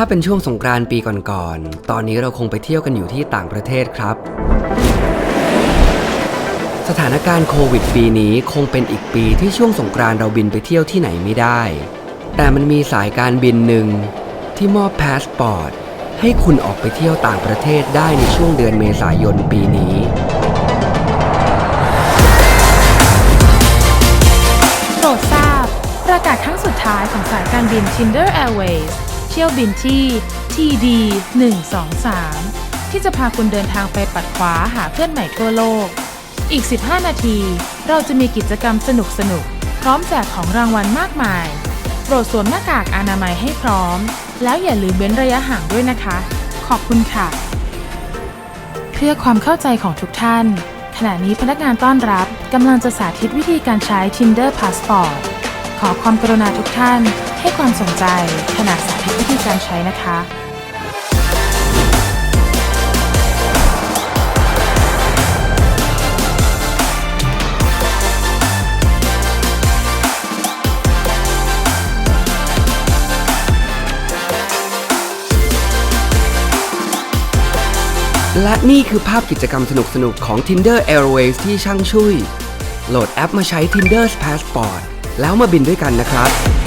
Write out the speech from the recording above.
ถ้าเป็นช่วงสงกรานต์ปีก่อนๆ ตอนนี้เราคงไปเที่ยวกันอยู่ที่ต่างประเทศครับ สถานการณ์โควิดปีนี้คงเป็นอีกปีที่ช่วงสงกรานต์เราบินไปเที่ยวที่ไหนไม่ได้ แต่มันมีสายการบินหนึ่งที่มอบพาสปอร์ตให้คุณออกไปเที่ยวต่างประเทศได้ในช่วงเดือนเมษายนปีนี้ โปรดทราบ ประกาศครั้งสุดท้ายของสายการบิน Tinder Airways เที่ยวบินที่ TD 123 ที่จะพาคุณเดินทางไปปัดขวาหาเพื่อนใหม่ทั่วโลก อีก 15 นาที เราจะมีกิจกรรมสนุกๆพร้อมแจกของรางวัลมากมาย โปรดสวมหน้ากากอนามัยให้พร้อม แล้วอย่าลืมเว้นระยะห่างด้วยนะคะ ขอบคุณค่ะ เพื่อความเข้าใจของทุกท่าน ขณะนี้พนักงานต้อนรับกำลังจะสาธิตวิธีการใช้ Tinder Passport ขอความกรุณาทุกท่าน ให้ความสนใจขณะสาธิตวิธีการใช้นะคะและนี่คือภาพกิจกรรมสนุกๆ ของ Tinder Airways ที่ช่างช่วย โหลดแอปมาใช้ Tinder's Passport แล้วมาบินด้วยกันนะครับ